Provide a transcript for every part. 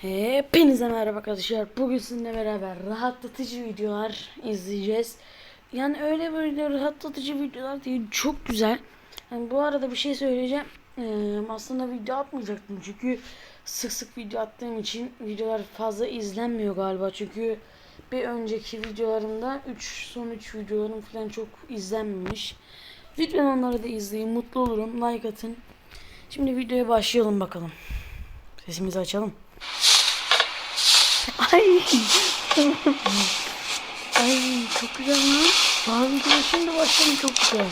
Hepinize merhaba arkadaşlar. Bugün sizinle beraber rahatlatıcı videolar izleyeceğiz. Yani öyle böyle rahatlatıcı videolar değil. Çok güzel. Yani bu arada bir şey söyleyeceğim. Ee, aslında video atmayacaktım. Çünkü sık sık video attığım için videolar fazla izlenmiyor galiba. Çünkü bir önceki videolarımda 3 son 3 videolarım falan çok izlenmemiş. Lütfen onları da izleyin. Mutlu olurum. Like atın. Şimdi videoya başlayalım bakalım. Sesimizi açalım. Ay. Ay çok güzel lan. Daha video şimdi başladım çok güzel.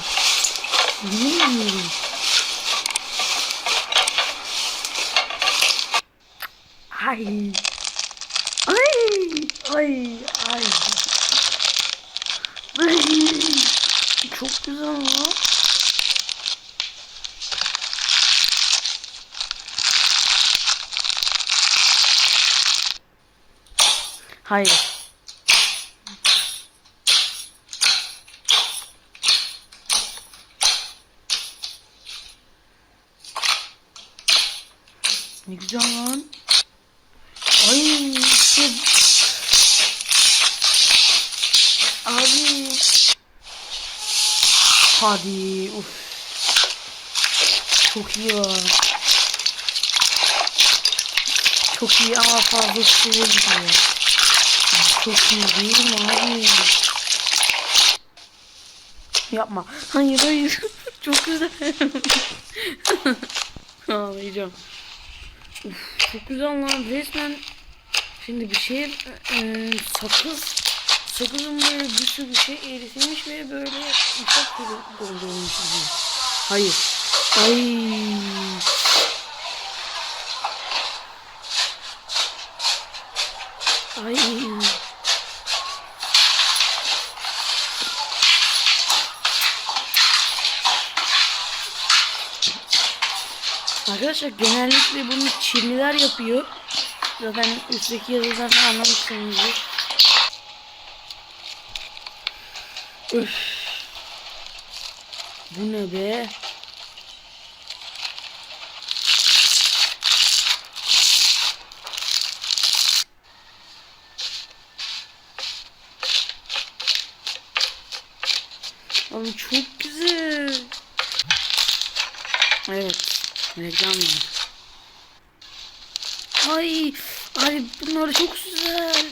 Yemin ediyorum. Ay. Ay. Ay. Ay. Ay. Çok güzel lan. Hayır. Ne güzel lan. Ay işte. Abi. Hadi. Uf. Çok iyi var. Çok iyi ama fazla sıvı gidiyor. Çok iyi abi? Yapma. Hayır hayır. Çok güzel. Ağlayacağım. Uf, çok güzel lan. Resmen şimdi bir şey e, sakız sakızın böyle bir sürü bir şey eritilmiş ve böyle ufak gibi doldurulmuş. Hayır. Ay. Ay. Arkadaşlar genellikle bunu Çinliler yapıyor. Zaten üstteki yazıdan da anlamışsınızdır. Üf. Bu ne be? Abi çok güzel. Evet. Reklam var. Ay. Ay bunlar çok güzel.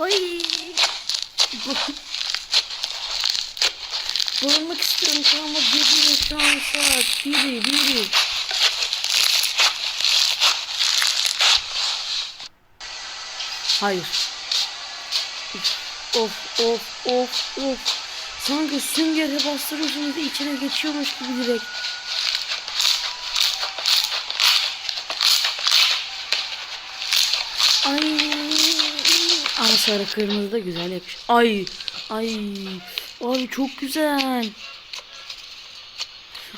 Ay. Bağırmak istiyorum şu ama geliyor şu an saat. Biri biri. Hayır. Of of of of. Sanki süngere bastırıyorsunuz içine geçiyormuş gibi direkt. Ay. Ama sarı kırmızı da güzel yakış. Ay. Ay. Abi çok güzel.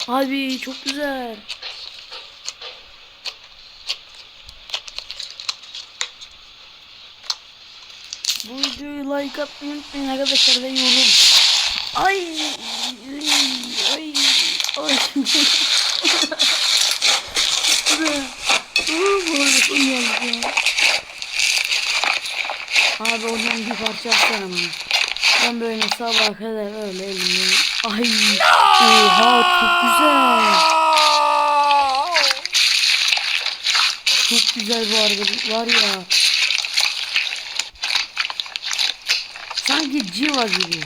Abi çok güzel. Bu videoyu like atmayı unutmayın arkadaşlar ve yorum. Ay. Ay. Ay. Bu arada son geldi ya. Abi oradan bir parça atsana bana. Ben böyle sabah kadar öyle elimle. Ay. Oha çok güzel. Çok güzel bu arada var ya. Sanki civa gibi.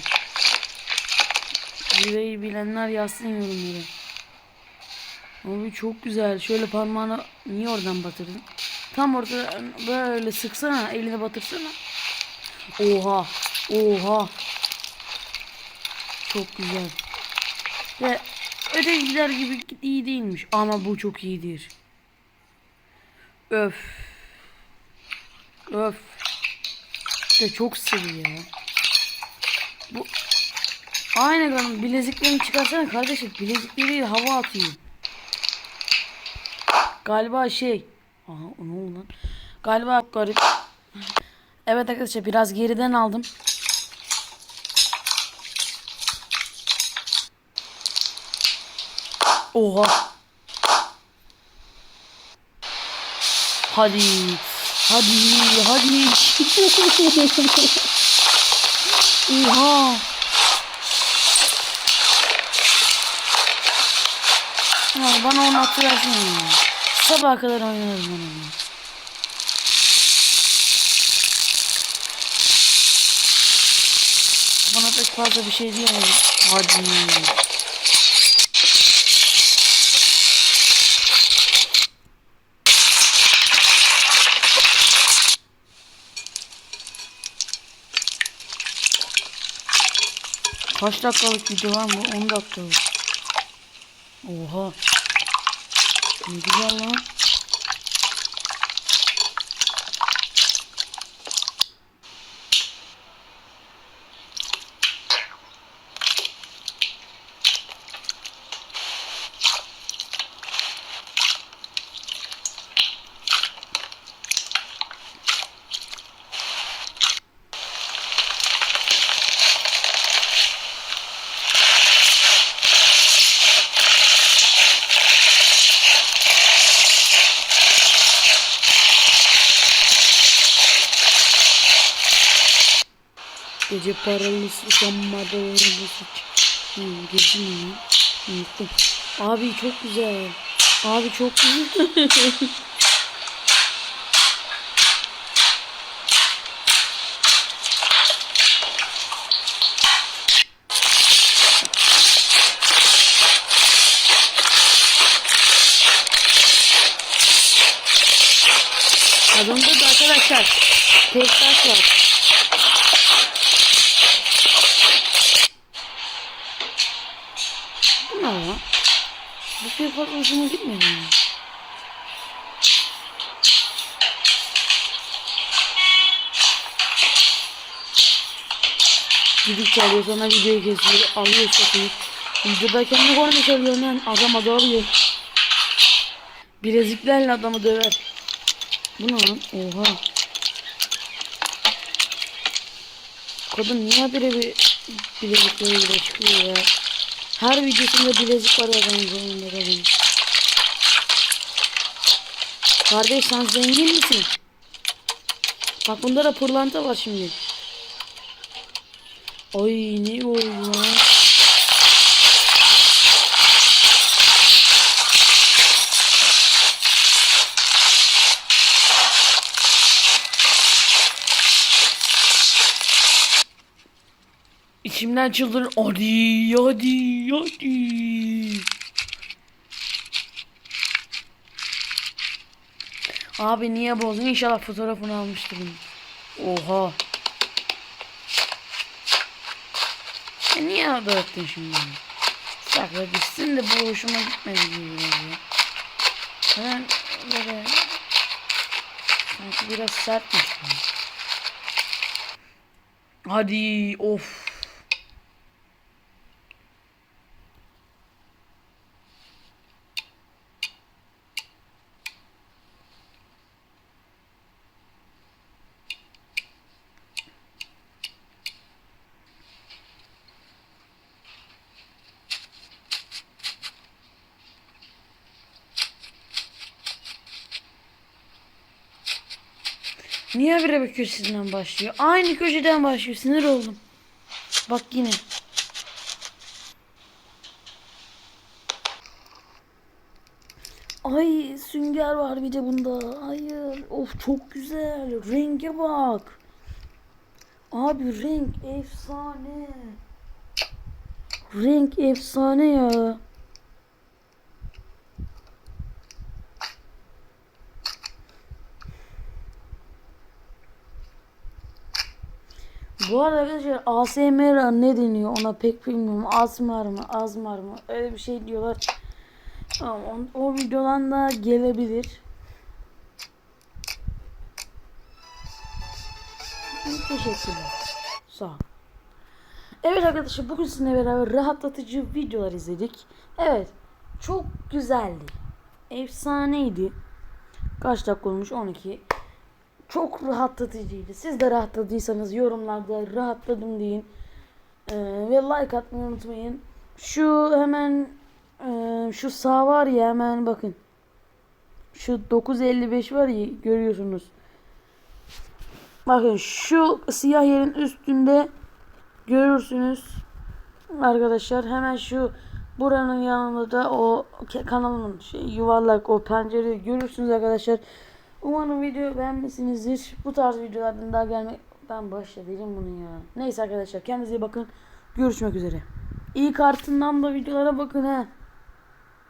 Civa'yı bilenler yazsın yorumlara. Abi çok güzel. Şöyle parmağını niye oradan batırdın? Tam orada böyle sıksana, eline batırsana. Oha. Oha. Çok güzel. Ve ötekiler gibi iyi değilmiş. Ama bu çok iyidir. Öf. Öf. De çok sıvı ya. Bu Aynen kanım bileziklerini çıkarsana kardeşim. Bilezikleri hava atıyor. Galiba şey. Aha o ne oldu lan? Galiba garip. Evet arkadaşlar biraz geriden aldım. Oha. Hadi. Hadi hadi. Oha. Ya bana onu hatırlasın ya. Sabaha kadar oynarım ben onu. Bana pek fazla bir şey diyemem. Hadi. Kaç dakikalık video var mı? 10 dakikalık. Oha. Ne güzel lan. Gece paralısı sanmadı sıç. Hı, gece mi? Unuttum. Abi çok güzel. Abi çok güzel. Da arkadaşlar tek taş var. Bu şey fazla hoşuma gitmedi mi? Düdük çalıyor sonra videoyu kesiyor alıyor satıyor. Videodayken ne korna çalıyor lan adam adı arıyor. Bileziklerle adamı döver. Bu ne lan? Oha. Kadın niye böyle bir bilezikleriyle çıkıyor ya? Her videosunda bilezik var ya ben zorunda kadın. Kardeş sen zengin misin? Bak bunda da pırlanta var şimdi. Ay ne oldu? İçimden çıldır. Hadi hadi hadi. Abi niye bozdun? İnşallah fotoğrafını almıştır. Oha. E niye dağıttın şimdi? Sakla gitsin de bu hoşuma gitmedi gibi. Ben böyle sanki biraz sertmiş. Hadi of. Niye bir bir köşesinden başlıyor? Aynı köşeden başlıyor. Sinir oldum. Bak yine. Ay sünger var bir de bunda. Hayır. Of çok güzel. Renge bak. Abi renk efsane. Renk efsane ya. Bu arada arkadaşlar ASMR ne deniyor ona pek bilmiyorum. Asmar mı azmar mı öyle bir şey diyorlar. Tamam o, o videodan da gelebilir. Teşekkürler. Sağ ol. Evet arkadaşlar bugün sizinle beraber rahatlatıcı videolar izledik. Evet çok güzeldi. Efsaneydi. Kaç dakika olmuş? 12. Çok rahatlatıcıydı. Siz de rahatladıysanız yorumlarda rahatladım deyin. Ee, ve like atmayı unutmayın. Şu hemen e, şu sağ var ya hemen bakın. Şu 955 var ya görüyorsunuz. Bakın şu siyah yerin üstünde görürsünüz. Arkadaşlar hemen şu buranın yanında da o kanalın şey, yuvarlak o pencereyi görürsünüz arkadaşlar. Umarım video beğenmişsinizdir. Bu tarz videolardan daha gelmek ben başla değilim bunu ya. Neyse arkadaşlar kendinize iyi bakın. Görüşmek üzere. İyi kartından da videolara bakın ha.